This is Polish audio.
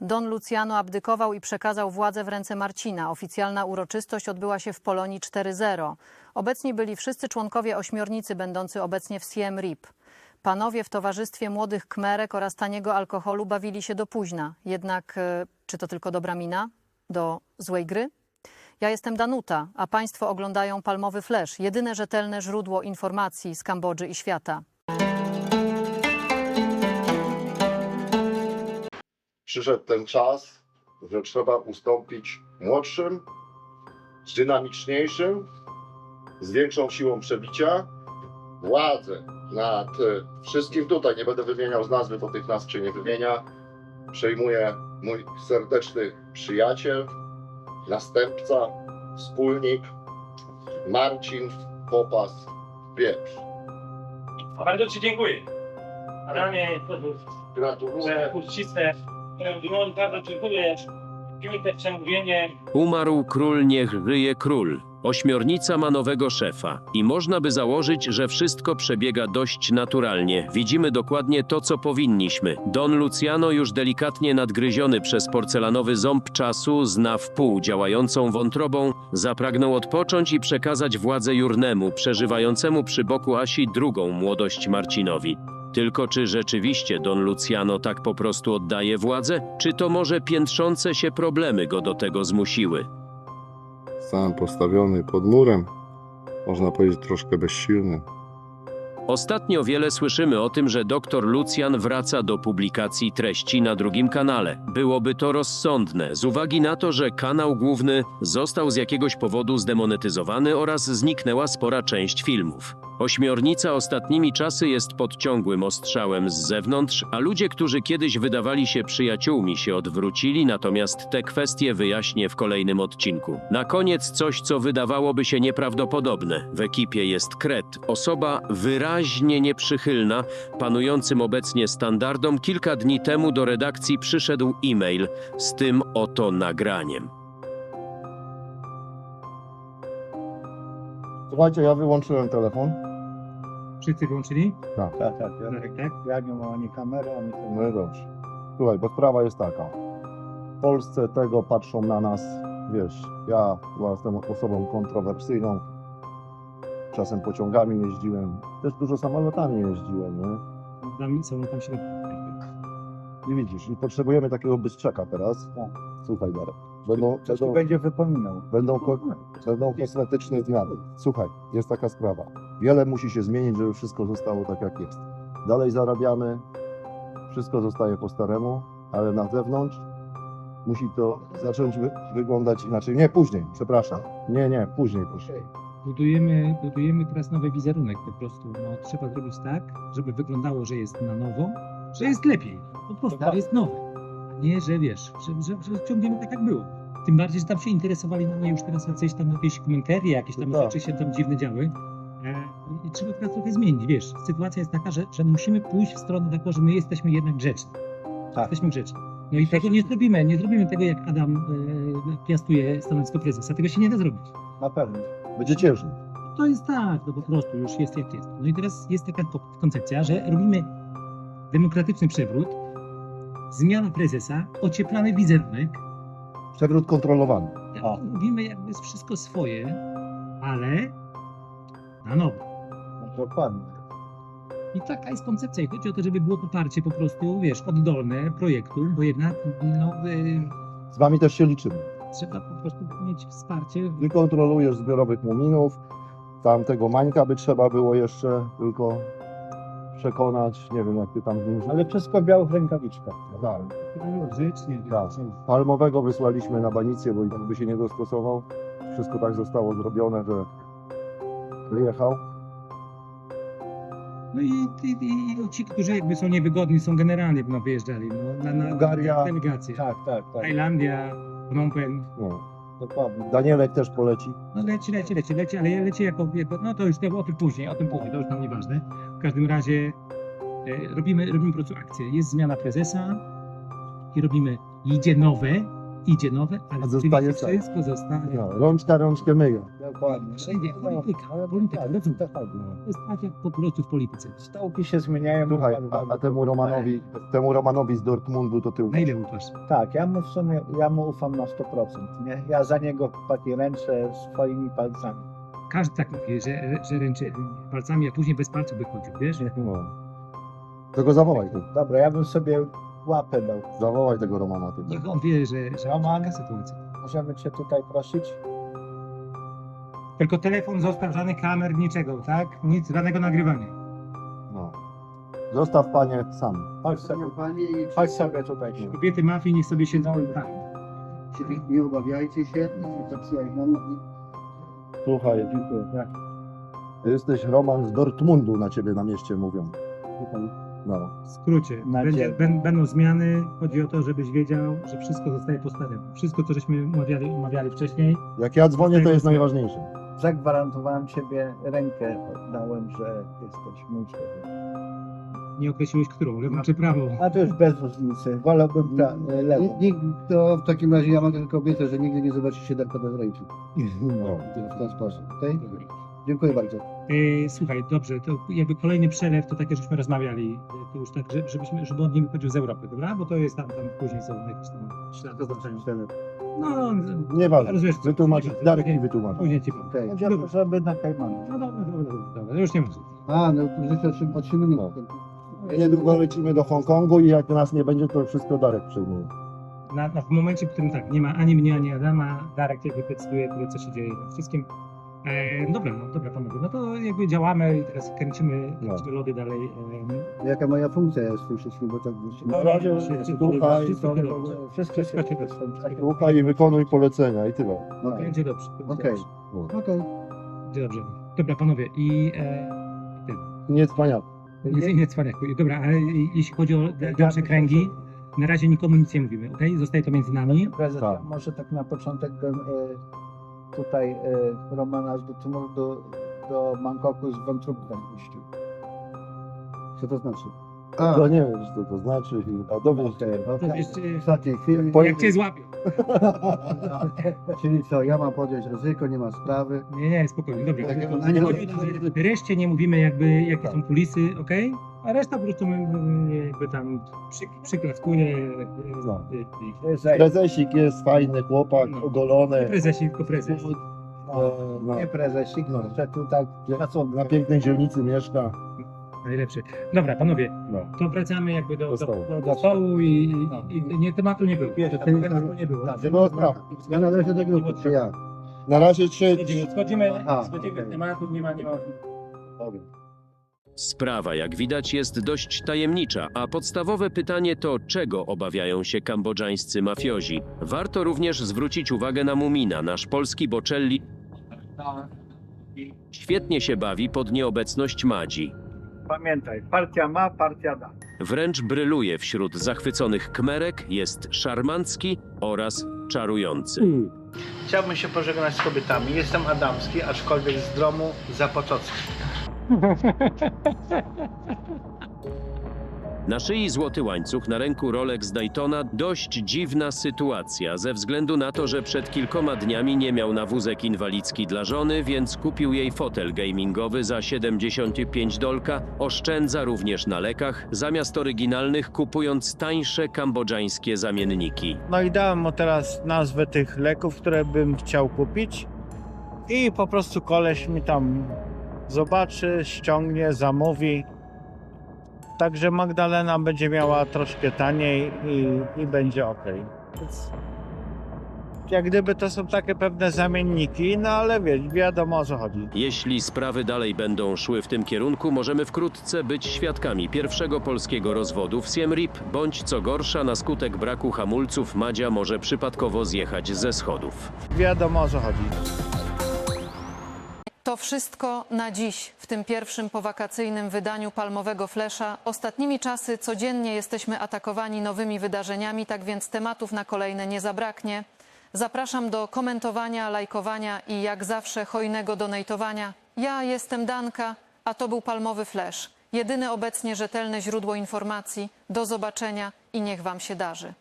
Don Luciano abdykował i przekazał władzę w ręce Marcina. Oficjalna uroczystość odbyła się w Polonii 4-0. Obecni byli wszyscy członkowie ośmiornicy będący obecnie w Siem Reap. Panowie w towarzystwie młodych kmerek oraz taniego alkoholu bawili się do późna. Jednak e, czy to tylko dobra mina do złej gry? Ja jestem Danuta, a Państwo oglądają Palmowy Flash, jedyne rzetelne źródło informacji z Kambodży i świata. Przyszedł ten czas, że trzeba ustąpić młodszym, dynamiczniejszym, z większą siłą przebicia. Władzę nad e, wszystkim tutaj, nie będę wymieniał z nazwy, bo tych nazw się nie wymienia, przejmuje mój serdeczny przyjaciel, następca, wspólnik Marcin Popas Pieprz. Bardzo Ci dziękuję. Adamie, Gratuluję. uczciwe. Przemówienie. Umarł król, niech żyje król. Ośmiornica ma nowego szefa i można by założyć, że wszystko przebiega dość naturalnie. Widzimy dokładnie to, co powinniśmy. Don Luciano, już delikatnie nadgryziony przez porcelanowy ząb czasu, zna wpół działającą wątrobą, zapragnął odpocząć i przekazać władzę Jurnemu, przeżywającemu przy boku Asi drugą młodość Marcinowi. Tylko czy rzeczywiście Don Luciano tak po prostu oddaje władzę, czy to może piętrzące się problemy go do tego zmusiły? Sam postawiony pod murem, można powiedzieć troszkę bezsilny. Ostatnio wiele słyszymy o tym, że dr Lucjan wraca do publikacji treści na drugim kanale. Byłoby to rozsądne, z uwagi na to, że kanał główny został z jakiegoś powodu zdemonetyzowany oraz zniknęła spora część filmów. Ośmiornica ostatnimi czasy jest pod ciągłym ostrzałem z zewnątrz, a ludzie, którzy kiedyś wydawali się przyjaciółmi, się odwrócili, natomiast te kwestie wyjaśnię w kolejnym odcinku. Na koniec coś, co wydawałoby się nieprawdopodobne. W ekipie jest Kret, osoba wyraźnie nieprzychylna, panującym obecnie standardom. Kilka dni temu do redakcji przyszedł e-mail z tym oto nagraniem. Słuchajcie, ja wyłączyłem telefon. Wszyscy włączyli? Tak. Tak, tak. Ja, Tak, tak. ja nie mam ani kamery, ani. No i dobrze. Słuchaj, bo sprawa jest taka. W Polsce tego patrzą na nas, wiesz, ja była jestem osobą kontrowersyjną. Czasem pociągami jeździłem, też dużo samolotami jeździłem, nie? Tam są tam się I widzisz, i potrzebujemy takiego bystrzaka teraz. Słuchaj, Darek. Będą, Coś będą, będzie wypominał. będą, ko- będą kosmetyczne zmiany. Słuchaj, jest taka sprawa. Wiele musi się zmienić, żeby wszystko zostało tak, jak jest. Dalej zarabiamy, wszystko zostaje po staremu, ale na zewnątrz musi to zacząć wy- wyglądać inaczej. Nie, później, przepraszam. Nie, nie, później proszę. budujemy, budujemy teraz nowy wizerunek po prostu. No, trzeba zrobić tak, żeby wyglądało, że jest na nowo, że jest lepiej. Po prostu, że jest nowe. A Nie, że wiesz, że, że, że ciągniemy tak jak było. Tym bardziej, że tam się interesowali nami już teraz jacyś tam jakieś komentarzy, jakieś tam Tak. rzeczy się tam dziwne działy. E, I trzeba teraz trochę zmienić, wiesz. Sytuacja jest taka, że, że musimy pójść w stronę taką, że my jesteśmy jednak grzeczni. Tak. Jesteśmy grzeczni. No i tego nie zrobimy. Nie zrobimy tego, jak Adam e, piastuje stanowisko prezesa. Tego się nie da zrobić. Na pewno. Będzie ciężko. To jest tak, no po prostu już jest jak jest. No i teraz jest taka ko- koncepcja, że robimy demokratyczny przewrót, zmiana prezesa, ocieplamy wizerunek, Przewrót kontrolowany. O. robimy jakby wszystko swoje, ale na nowo. No, dokładnie. I taka jest koncepcja. I chodzi o to, żeby było poparcie po prostu, wiesz, oddolne projektu, bo jednak no, y, Z wami też się liczymy. trzeba po prostu mieć wsparcie. Ty kontrolujesz zbiorowych muminów, tamtego Mańka by trzeba było jeszcze tylko przekonać, nie wiem jak ty tam z nim... Ale wszystko w białych rękawiczkach. Tak. Grzecznie, Tak. Palmowego wysłaliśmy na banicję, bo i tak by się nie dostosował. Wszystko tak zostało zrobione, że wyjechał. No i, i, i, i ci, którzy jakby są niewygodni, są generalnie no, wyjeżdżali no, na, na, Bułgaria. na delegacje. Tak, tak, tak. Tajlandia, Phnom Penh. No. Dokładnie. Danielek też poleci. No leci, leci, leci, leci, ale leci jako, jako no to już to, o tym później, o tym później, to już nam nieważne. W każdym razie e, robimy, robimy po prostu akcję. Jest zmiana prezesa i robimy, idzie nowe idzie nowe, ale stare. wszystko zostaje. No, rączka rączkę myje. Dokładnie. Wszędzie polityka, Ale polityka, tak, rozumiem. dokładnie. To jest tak jak po prostu w polityce. Stołki się zmieniają. Słuchaj, a, a temu Romanowi, temu Romanowi z Dortmundu to ty Na ile ufasz? Tak, ja mu w sumie, ja mu ufam na 100%, nie? Ja za niego takie ręczę swoimi palcami. Każdy tak mówi, że, że ręczy palcami, a później bez palców by chodził, wiesz? No. Tego zawołaj tu. Dobra, ja bym sobie łapę dał. Zawołaj tego Romana tu. Niech on wie, że, że Roman? taka sytuacja. Możemy cię tutaj prosić? Tylko telefon został, żadnych kamer, niczego, tak? Nic, żadnego nagrywania. No. Zostaw panie sam. Chodź sobie, chodź sobie tutaj. Kobiety mafii niech sobie siedzą tak. Nie obawiajcie się, zapisałeś nam Słuchaj, Dziękuję. Tak. ty jesteś Roman z Dortmundu, na ciebie na mieście mówią. No. W skrócie, będzie, bę- będą zmiany. Chodzi o to, żebyś wiedział, że wszystko zostaje postawione. Wszystko, co żeśmy umawiali, umawiali wcześniej, Jak ja dzwonię, to jest najważniejsze. Zagwarantowałem ciebie, rękę dałem, że jesteś mój człowiek. nie określiłeś którą, lewą czy prawą. A to już bez różnicy. Wolałbym pra- lewą. Nikt, to w takim razie ja mogę tylko obiecać, że nigdy nie zobaczycie Darka bez ręki. No. W ten sposób, okej? Dziękuję bardzo. E, słuchaj, dobrze, to jakby kolejny przelew, to tak jak żeśmy rozmawiali, e, to już tak, że- żebyśmy, żeby on nie wychodził z Europy, dobra? Bo to jest tam, tam później są jakieś tam ślady znaczenia. No, Nieważne. rozumiesz, co- Wytłumaczyć, Darek mi wytłumaczy. Później ci powiem. Okej. Chodzi o to, żeby na Kajmanie. No dobra, dobra, już nie muszę. A, no życzę czym otrzymamy. No. Niedługo lecimy do Hongkongu i jak nas nie będzie, to wszystko Darek przejmuje. Na, na, w momencie, w którym tak, nie ma ani mnie, ani Adama, Darek jakby decyduje, co się dzieje we wszystkim. E, dobra, no dobra panowie, no to jakby działamy i teraz kręcimy, No. lody dalej. E, Jaka moja funkcja jest w tym wszystkim, bo tak Na razie słuchaj, wszystko się Wszystko się słuchaj i wykonuj polecenia i tyle. Będzie dobrze. będzie okej, dobrze, okej. Będzie dobrze. Dobra panowie i e, Nie cwaniak. nie, nie cwaniaku. Dobra, ale jeśli chodzi o dalsze kręgi, na razie nikomu nic nie mówimy, okej? Zostaje to między nami. Prezes, Tak. może tak na początek bym e, tutaj e, Romana z do, do, do Bangkoku z wątróbką puścił. Co to znaczy? A. To nie wiem, co to znaczy. A dowiesz Okej, To wiesz, W ostatniej chwili. jak cię złapią. Czyli co, ja mam podjąć ryzyko, nie ma sprawy. Nie, nie, spokojnie, dobra. Tak, Tylko a nie- chodzi o to, że Reszcie nie mówimy jakby, jakie są kulisy, okej? A reszta po prostu my, my jakby tam przy, przyklaskuje. No. Prezes, Prezesik jest fajny, chłopak, No. ogolony. Prezesik, tylko prezes. E, no. nie prezesik, No. no. że tu tak. Na pięknej dzielnicy mieszka. Najlepszy. Dobra, panowie, No. to wracamy jakby do, Do do, stołu. do, do stołu i, i, i nie, tematu nie było. Wiesz, Tematu nie było. Tak. Nie było spraw. Ja należę do grupy, czy ja? Na razie trzy. Schodzimy, schodzimy, Aha, schodzimy okej. tematu, nie ma, nie ma. Sprawa, jak widać, jest dość tajemnicza, a podstawowe pytanie to, czego obawiają się kambodżańscy mafiozi. Warto również zwrócić uwagę na Mumina, nasz polski Bocelli. Świetnie się bawi pod nieobecność Madzi. Pamiętaj, partia ma, partia da. Wręcz bryluje wśród zachwyconych kmerek, jest szarmancki oraz czarujący. Chciałbym się pożegnać z kobietami. Jestem Adamski, aczkolwiek z domu Zapotocki. Na szyi złoty łańcuch, na ręku Rolex Daytona. Dość dziwna sytuacja, ze względu na to, że przed kilkoma dniami nie miał na wózek inwalidzki dla żony, więc kupił jej fotel gamingowy za 75 dolka. Oszczędza również na lekach, zamiast oryginalnych kupując tańsze kambodżańskie zamienniki. No i dałem mu teraz nazwę tych leków, które bym chciał kupić. I po prostu koleś mi tam zobaczy, ściągnie, zamówi. Także Magdalena będzie miała troszkę taniej i, i będzie ok. Więc jak gdyby to są takie pewne zamienniki, no ale wie, wiadomo o co chodzi. Jeśli sprawy dalej będą szły w tym kierunku, możemy wkrótce być świadkami pierwszego polskiego rozwodu w Siem Reap, bądź co gorsza, na skutek braku hamulców Madzia może przypadkowo zjechać ze schodów. Wiadomo o co chodzi. To wszystko na dziś w tym pierwszym powakacyjnym wydaniu Palmowego Flesza. Ostatnimi czasy codziennie jesteśmy atakowani nowymi wydarzeniami, tak więc tematów na kolejne nie zabraknie. Zapraszam do komentowania, lajkowania i jak zawsze hojnego donatowania. Ja jestem Danka, a to był Palmowy Flesz. Jedyne obecnie rzetelne źródło informacji. Do zobaczenia i niech Wam się darzy.